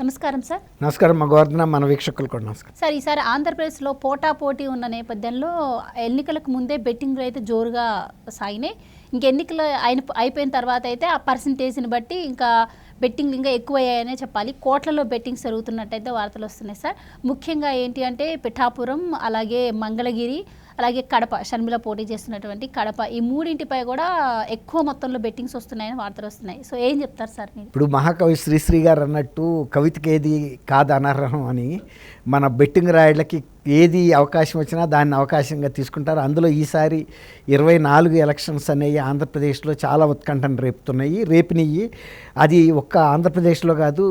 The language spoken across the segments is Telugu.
నమస్కారం సార్. నమస్కారం మా గోవర్ధన మన వీక్షకులు కూడా నమస్కారం. సార్ ఈసారి ఆంధ్రప్రదేశ్లో పోటా పోటీ ఉన్న నేపథ్యంలో ఎన్నికలకు ముందే బెట్టింగ్లు అయితే జోరుగా సాగినాయి. ఇంక ఎన్నికలు అయిన అయిపోయిన తర్వాత అయితే ఆ పర్సంటేజ్ని బట్టి ఇంకా బెట్టింగ్లు ఇంకా ఎక్కువయ్యాయనే చెప్పాలి. కోట్లలో బెట్టింగ్స్ జరుగుతున్నట్టయితే వార్తలు వస్తున్నాయి సార్. ముఖ్యంగా ఏంటి అంటే పిఠాపురం అలాగే మంగళగిరి అలాగే కడప షర్మిల పోటీ చేస్తున్నటువంటి కడప. ఈ మూడింటిపై కూడా ఎక్కువ మొత్తంలో బెట్టింగ్స్ వస్తున్నాయని వార్తలు వస్తున్నాయి. సో ఏం చెప్తారు సార్ మీరు? ఇప్పుడు మహాకవి శ్రీశ్రీ గారు అన్నట్టు కవితకి ఏది కాదు అనర్హం అని మన బెట్టింగ్ రాయళ్ళకి ఏది అవకాశం వచ్చినా దాన్ని అవకాశంగా తీసుకుంటారు. అందులో ఈసారి ఇరవై నాలుగు ఎలక్షన్స్ అనేవి ఆంధ్రప్రదేశ్లో చాలా ఉత్కంఠను రేపుతున్నాయి. రేపినవి అది ఒక్క ఆంధ్రప్రదేశ్లో కాదు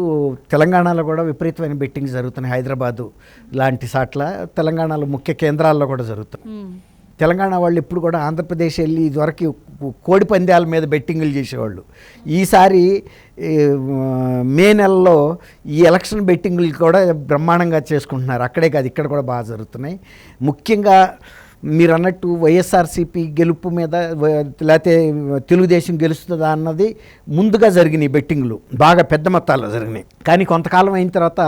తెలంగాణలో కూడా విపరీతమైన బెట్టింగ్ జరుగుతున్నాయి. హైదరాబాదు లాంటి సాట్ల తెలంగాణలో ముఖ్య కేంద్రాల్లో కూడా జరుగుతున్నాయి. తెలంగాణ వాళ్ళు ఇప్పుడు కూడా ఆంధ్రప్రదేశ్ వెళ్ళి ఇదివరకు కోడి పందాల మీద బెట్టింగులు చేసేవాళ్ళు. ఈసారి మే నెలలో ఈ ఎలక్షన్ బెట్టింగులు కూడా బ్రహ్మాండంగా చేసుకుంటున్నారు. అక్కడే కాదు ఇక్కడ కూడా బాగా జరుగుతున్నాయి. ముఖ్యంగా మీరు అన్నట్టు వైఎస్ఆర్సీపీ గెలుపు మీద లేకపోతే తెలుగుదేశం గెలుస్తుందా అన్నది ముందుగా జరిగినాయి బెట్టింగ్లు. బాగా పెద్ద మొత్తాల్లో జరిగినాయి. కానీ కొంతకాలం అయిన తర్వాత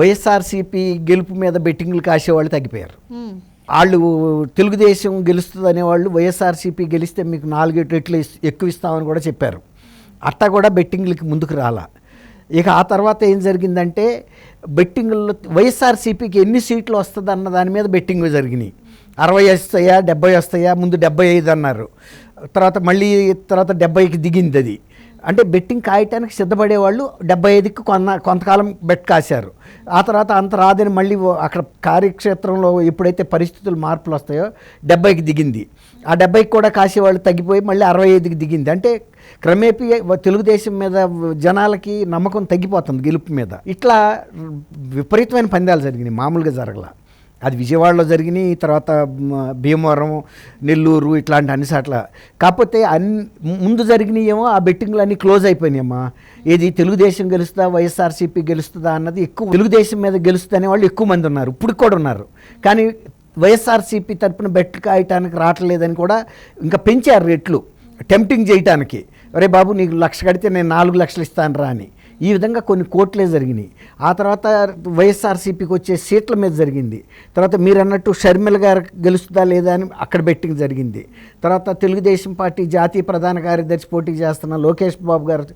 వైఎస్ఆర్సీపీ గెలుపు మీద బెట్టింగ్లు కాసేవాళ్ళు తగ్గిపోయారు. వాళ్ళు తెలుగుదేశం గెలుస్తుంది అనేవాళ్ళు వైఎస్ఆర్సీపీ గెలిస్తే మీకు నాలుగేటు రెట్లు ఎక్కువ ఇస్తామని కూడా చెప్పారు. అట్టా కూడా బెట్టింగ్లకి ముందుకు రాలా. ఇక ఆ తర్వాత ఏం జరిగిందంటే బెట్టింగ్లో వైఎస్ఆర్సీపీకి ఎన్ని సీట్లు వస్తుంది అన్న దాని మీద బెట్టింగ్ జరిగినాయి. అరవై వస్తాయా డెబ్బై వస్తాయా ముందు డెబ్బై ఐదు అన్నారు. తర్వాత మళ్ళీ తర్వాత డెబ్బైకి దిగింది అది. అంటే బెట్టింగ్ కాయటానికి సిద్ధపడే వాళ్ళు డెబ్బై ఐదుకి కొన్న కొంతకాలం బెట్ కాశారు. ఆ తర్వాత అంత రాదని మళ్ళీ అక్కడ కార్యక్షేత్రంలో ఎప్పుడైతే పరిస్థితులు మార్పులు వస్తాయో డెబ్బైకి దిగింది. ఆ డెబ్బైకి కూడా కాసేవాళ్ళు తగ్గిపోయి మళ్ళీ అరవై ఐదుకి దిగింది. అంటే క్రమేపీ తెలుగుదేశం మీద జనాలకి నమ్మకం తగ్గిపోతుంది గెలుపు మీద. ఇట్లా విపరీతమైన పందాలు జరిగినాయి మామూలుగా జరగల. అది విజయవాడలో జరిగినాయి తర్వాత భీమవరం నెల్లూరు ఇట్లాంటి అన్ని సాట్ల. కాకపోతే అన్ ముందు జరిగినాయేమో ఆ బెట్టింగ్లు అన్నీ క్లోజ్ అయిపోయినాయమ్మా. ఏది తెలుగుదేశం గెలుస్తుందా వైఎస్ఆర్సీపీ గెలుస్తుందా అన్నది ఎక్కువ తెలుగుదేశం మీద గెలుస్తుంది అనే వాళ్ళు ఎక్కువ మంది ఉన్నారు ఇప్పుడు కూడా ఉన్నారు. కానీ వైఎస్ఆర్సీపీ తరపున బెట్లు కాయటానికి రావట్లేదని కూడా ఇంకా పెంచారు రేట్లు టెంప్టింగ్ చేయటానికి. అరే బాబు నీకు లక్ష కడితే నేను నాలుగు లక్షలు ఇస్తాను రా అని. ఈ విధంగా కొన్ని కోట్లే జరిగినాయి. ఆ తర్వాత వైఎస్ఆర్సీపీకి వచ్చే సీట్ల మీద జరిగింది. తర్వాత మీరు అన్నట్టు షర్మిల గారు గెలుస్తుందా లేదా అని అక్కడ బెట్టింగ్ జరిగింది. తర్వాత తెలుగుదేశం పార్టీ జాతీయ ప్రధాన కార్యదర్శి పోటీ చేస్తున్న లోకేష్ బాబు గారు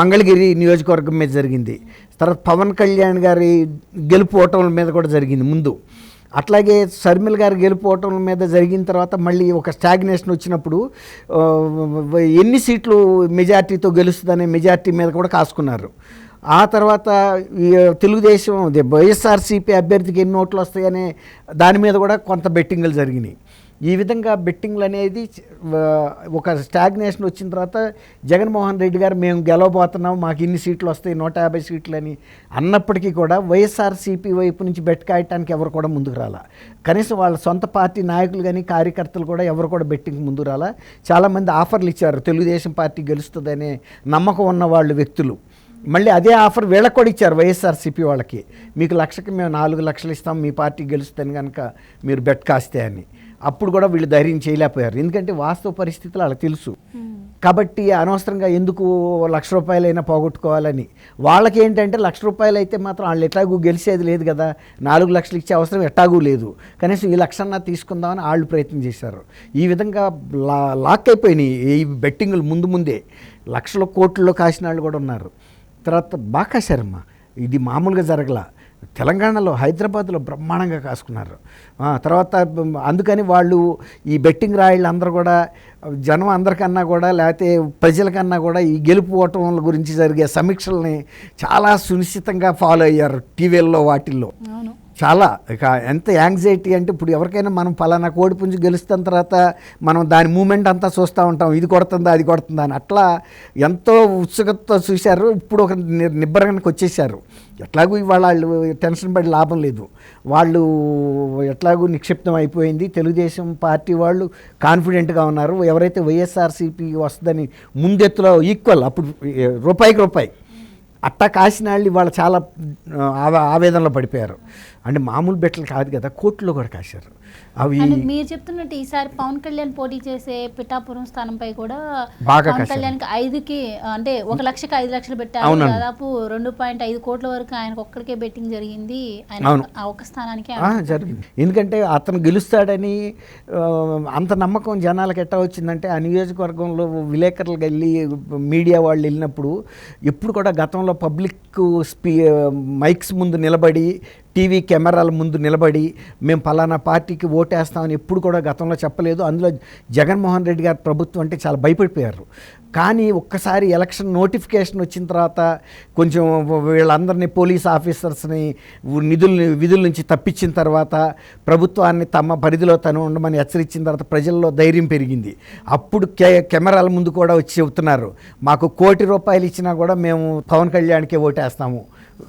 మంగళగిరి నియోజకవర్గం మీద జరిగింది. తర్వాత పవన్ కళ్యాణ్ గారి గెలుపు ఓటముల మీద కూడా జరిగింది ముందు. అట్లాగే షర్మిల్ గారు గెలిపోవటం మీద జరిగిన తర్వాత మళ్ళీ ఒక స్టాగ్నేషన్ వచ్చినప్పుడు ఎన్ని సీట్లు మెజార్టీతో గెలుస్తుందనే మెజార్టీ మీద కూడా కాసుకున్నారు. ఆ తర్వాత తెలుగుదేశం వైఎస్ఆర్సీపీ అభ్యర్థికి ఎన్ని ఓట్లు వస్తాయనే దాని మీద కూడా కొంత బెట్టింగ్లు జరిగినాయి. ఈ విధంగా బెట్టింగ్లు అనేది ఒక స్టాగ్నేషన్ వచ్చిన తర్వాత జగన్మోహన్ రెడ్డి గారు మేము గెలవబోతున్నాం మాకు ఇన్ని సీట్లు వస్తాయి నూట యాభై సీట్లు అని అన్నప్పటికీ కూడా వైఎస్ఆర్సీపీ వైపు నుంచి బెట్ కాయటానికి ఎవరు కూడా ముందుకు రాలా. కనీసం వాళ్ళ సొంత పార్టీ నాయకులు కానీ కార్యకర్తలు కూడా ఎవరు కూడా బెట్టింగ్ ముందుకు రాలా. చాలామంది ఆఫర్లు ఇచ్చారు తెలుగుదేశం పార్టీ గెలుస్తుందనే నమ్మకం ఉన్న వాళ్ళు వ్యక్తులు. మళ్ళీ అదే ఆఫర్ వీళ్ళకి కూడా ఇచ్చారు వైఎస్ఆర్సీపీ వాళ్ళకి. మీకు లక్షకి మేము నాలుగు లక్షలు ఇస్తాం మీ పార్టీ గెలుస్తుంది కనుక మీరు బెట్ కాస్తే అని. అప్పుడు కూడా వీళ్ళు ధైర్యం చేయలేకపోయారు. ఎందుకంటే వాస్తవ పరిస్థితులు వాళ్ళకి తెలుసు. కాబట్టి అనవసరంగా ఎందుకు లక్ష రూపాయలైనా పోగొట్టుకోవాలని. వాళ్ళకి ఏంటంటే లక్ష రూపాయలు అయితే మాత్రం వాళ్ళు ఎట్లాగూ గెలిచేది లేదు కదా. నాలుగు లక్షలు ఇచ్చే అవసరం ఎట్లాగూ లేదు. కనీసం ఈ లక్షన్నా తీసుకుందామని వాళ్ళు ప్రయత్నం చేశారు. ఈ విధంగా లా లాక్ అయిపోయినాయి. ఈ బెట్టింగులు ముందు ముందే. లక్షల కోట్లలో కాసిన వాళ్ళు కూడా ఉన్నారు. తర్వాత బాగా కాశారమ్మా. ఇది మామూలుగా జరగల. తెలంగాణలో హైదరాబాద్లో బ్రహ్మాండంగా కాసుకున్నారు. తర్వాత అందుకని వాళ్ళు ఈ బెట్టింగ్ రాయిళ్ళు అందరూ కూడా జనం అందరికన్నా కూడా లేకపోతే ప్రజలకన్నా కూడా ఈ గెలుపు ఓటముల గురించి జరిగే సమీక్షల్ని చాలా సునిశ్చితంగా ఫాలో అయ్యారు టీవీల్లో వాటిల్లో. అవును. చాలా. ఇక ఎంత యాంగ్జైటీ అంటే ఇప్పుడు ఎవరికైనా మనం పలానా కోడిపుంజు గెలుస్తున్న తర్వాత మనం దాని మూమెంట్ అంతా చూస్తూ ఉంటాం. ఇది కొడుతుందా అది కొడుతుందా అని. అట్లా ఎంతో ఉత్సుకతతో చూశారు. ఇప్పుడు ఒక ని- నిబ్బరానికి వచ్చేసారు ఎట్లాగూ ఇవాళ వాళ్ళు టెన్షన్ పడి లాభం లేదు. వాళ్ళు ఎట్లాగూ నిక్షిప్తం అయిపోయింది. తెలుగుదేశం పార్టీ వాళ్ళు కాన్ఫిడెంట్గా ఉన్నారు. ఎవరైతే వైఎస్ఆర్సీపీ వస్తుందని ముందెత్తులో ఈక్వల్ అప్పుడు రూపాయికి రూపాయి. అట్టా కాసిన వాళ్ళు ఇవాళ చాలా ఆవే- ఆవేదనలో పడిపోయారు. అంటే మామూలు బెట్టలు కాదు కదా కోర్టులో కూడా కాశారు. అవి మీరు చెప్తున్నట్టు ఈసారి పవన్ కళ్యాణ్ పోటీ చేసే పిఠాపురం స్థానంపై కూడా బాగా. కళ్యాణ్కి ఐదుకి అంటే ఒక లక్షకి ఐదు లక్షలు పెట్టారు. దాదాపు రెండు పాయింట్ ఐదు కోట్ల వరకు ఆయనకు ఒక్కడికే బెట్టింగ్ జరిగింది. ఆయన ఒక్క స్థానానికి జరిగింది. ఎందుకంటే అతను గెలుస్తాడని అంత నమ్మకం జనాలకు ఎట్టా వచ్చిందంటే ఆ నియోజకవర్గంలో విలేకరులకు వెళ్ళి మీడియా వాళ్ళు వెళ్ళినప్పుడు ఎప్పుడు కూడా గతంలో పబ్లిక్ స్పీ మైక్స్ ముందు నిలబడి టీవీ కెమెరాల ముందు నిలబడి మేము పలానా పార్టీకి ఓటేస్తామని ఎప్పుడు కూడా గతంలో చెప్పలేదు. అందులో జగన్మోహన్ రెడ్డి గారి ప్రభుత్వం అంటే చాలా భయపడిపోయారు. కానీ ఒక్కసారి ఎలక్షన్ నోటిఫికేషన్ వచ్చిన తర్వాత కొంచెం వీళ్ళందరినీ పోలీస్ ఆఫీసర్స్ని నిధుల్ని విధుల నుంచి తప్పించిన తర్వాత ప్రభుత్వాన్ని తమ పరిధిలో తను ఉండమని హెచ్చరించిన తర్వాత ప్రజల్లో ధైర్యం పెరిగింది. అప్పుడు కె కెమెరాల ముందు కూడా వచ్చి చెబుతున్నారు. మాకు కోటి రూపాయలు ఇచ్చినా కూడా మేము పవన్ కళ్యాణ్కే ఓటేస్తాము.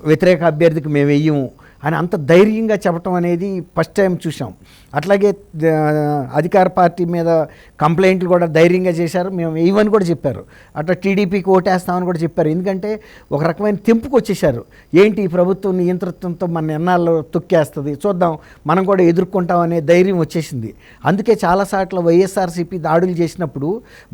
వ్యతిరేక అభ్యర్థికి మేము వెయ్యము. అని అంత ధైర్యంగా చెప్పటం అనేది ఫస్ట్ టైం చూసాం అట్లాగే అధికార పార్టీ మీద కంప్లైంట్లు కూడా ధైర్యంగా చేశారు. మేము వేయమని కూడా చెప్పారు. అట్లా టీడీపీకి ఓటేస్తామని కూడా చెప్పారు. ఎందుకంటే ఒక రకమైన తెంపుకు వచ్చేసారు ఏంటి ఈ ప్రభుత్వం నియంతృత్వంతో మన ఎన్నాళ్ళు తొక్కేస్తుంది? చూద్దాం. మనం కూడా ఎదుర్కొంటాం అనే ధైర్యం వచ్చేసింది. అందుకే చాలాసార్లు వైఎస్ఆర్సీపీ దాడులు చేసినప్పుడు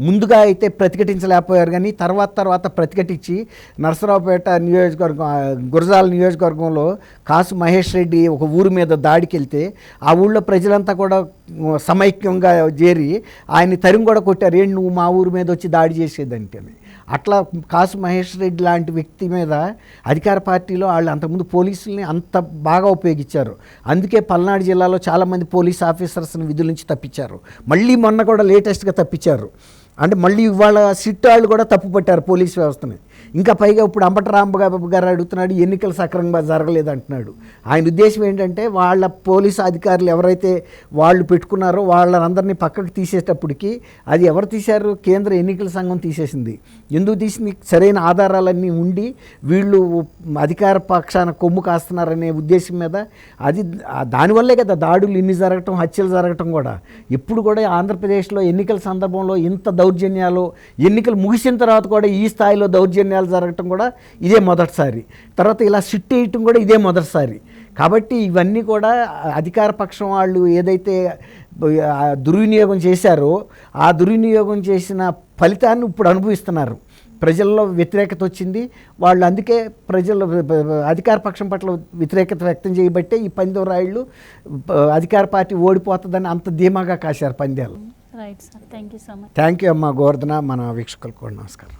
ముందుగా అయితే ప్రతిఘటించలేకపోయారు కానీ తర్వాత తర్వాత ప్రతిఘటించి నరసరావుపేట నియోజకవర్గం గురజాల నియోజకవర్గంలో కాసు మహేష్ రెడ్డి ఒక ఊరు మీద దాడికి వెళ్తే ఆ ఊళ్ళో ప్రజలంతా కూడా సమైక్యంగా చేరి ఆయన తరిమి కూడా కొట్టారు. ఏంటి నువ్వు మా ఊరి మీద వచ్చి దాడి చేసేదంటే అని. అట్లా కాసు మహేష్ రెడ్డి లాంటి వ్యక్తి మీద అధికార పార్టీలో వాళ్ళు అంతకుముందు పోలీసుల్ని అంత బాగా ఉపయోగించారు. అందుకే పల్నాడు జిల్లాలో చాలామంది పోలీస్ ఆఫీసర్స్ని విధుల నుంచి తప్పించారు. మళ్ళీ మొన్న కూడా లేటెస్ట్గా తప్పించారు. అంటే మళ్ళీ ఇవాళ సిట్ వాళ్ళు కూడా తప్పు పట్టారు పోలీస్ వ్యవస్థని. ఇంకా పైగా ఇప్పుడు అంబటి గారు అడుగుతున్నాడు ఎన్నికలు సక్రమంగా జరగలేదు అంటున్నాడు. ఆయన ఉద్దేశం ఏంటంటే వాళ్ళ పోలీసు అధికారులు ఎవరైతే వాళ్ళు పెట్టుకున్నారో వాళ్ళందరినీ పక్కకు తీసేటప్పటికి అది ఎవరు తీశారు? కేంద్ర ఎన్నికల సంఘం తీసేసింది. ఎందుకు తీసింది? సరైన ఆధారాలన్నీ ఉండి వీళ్ళు అధికార పక్షాన కొమ్ము కాస్తున్నారనే ఉద్దేశం మీద. అది దానివల్లే కదా దాడులు ఇన్ని జరగటం హత్యలు జరగటం కూడా. ఎప్పుడు కూడా ఆంధ్రప్రదేశ్లో ఎన్నికల సందర్భంలో ఇంత దౌర్జన్యాలు ఎన్నికలు ముగిసిన తర్వాత కూడా ఈ స్థాయిలో దౌర్జన్యాలు జరగటం కూడా ఇదే మొదటిసారి. తర్వాత ఇలా సిట్ వేయటం కూడా ఇదే మొదటిసారి. కాబట్టి ఇవన్నీ కూడా అధికార పక్షం వాళ్ళు ఏదైతే దుర్వినియోగం చేశారో ఆ దుర్వినియోగం చేసిన ఫలితాన్ని ఇప్పుడు అనుభవిస్తున్నారు. ప్రజల్లో వ్యతిరేకత వచ్చింది. వాళ్ళు అందుకే ప్రజలు అధికార పక్షం పట్ల వ్యతిరేకత వ్యక్తం చేయబట్టే ఈ పందెం రాయిళ్ళు అధికార పార్టీ ఓడిపోతుందని అంత ధీమాగా కాశారు పందాలు. Right sir. Thank you so much. Thank you అమ్మా గోవర్ధన మన వీక్షకులకు కూడా నమస్కారం.